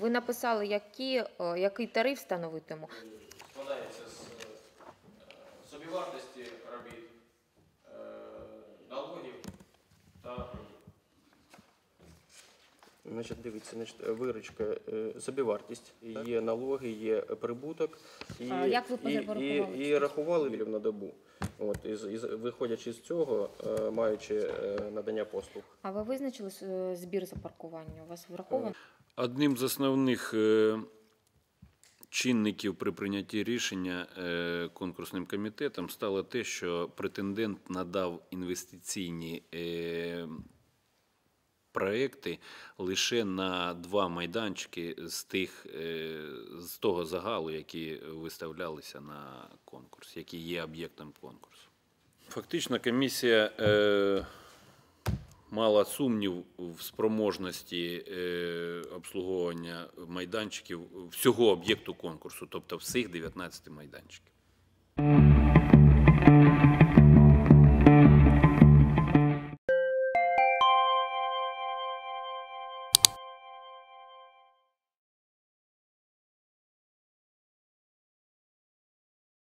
Ви написали, які, який тариф встановитиму. Складається з е, собівартості робіт, Значить, дивіться, значить, виручка, е, собівартість, є налоги, є прибуток. І, А як ви і, і, порахували і рахували на добу. От, із, із, виходячи з цього, е, маючи е, надання послуг. А ви визначили е, збір за паркування? У вас враховано? Одним з основних е, чинників при прийнятті рішення е, конкурсним комітетом стало те, що претендент надав інвестиційні е, проекти лише на два майданчики з тих е, з того загалу, які виставлялися на конкурс, які є об'єктом конкурсу. Фактично, комісія е, мала сумнів в спроможності е, обслуговування майданчиків всього об'єкту конкурсу, тобто всіх 19 майданчиків.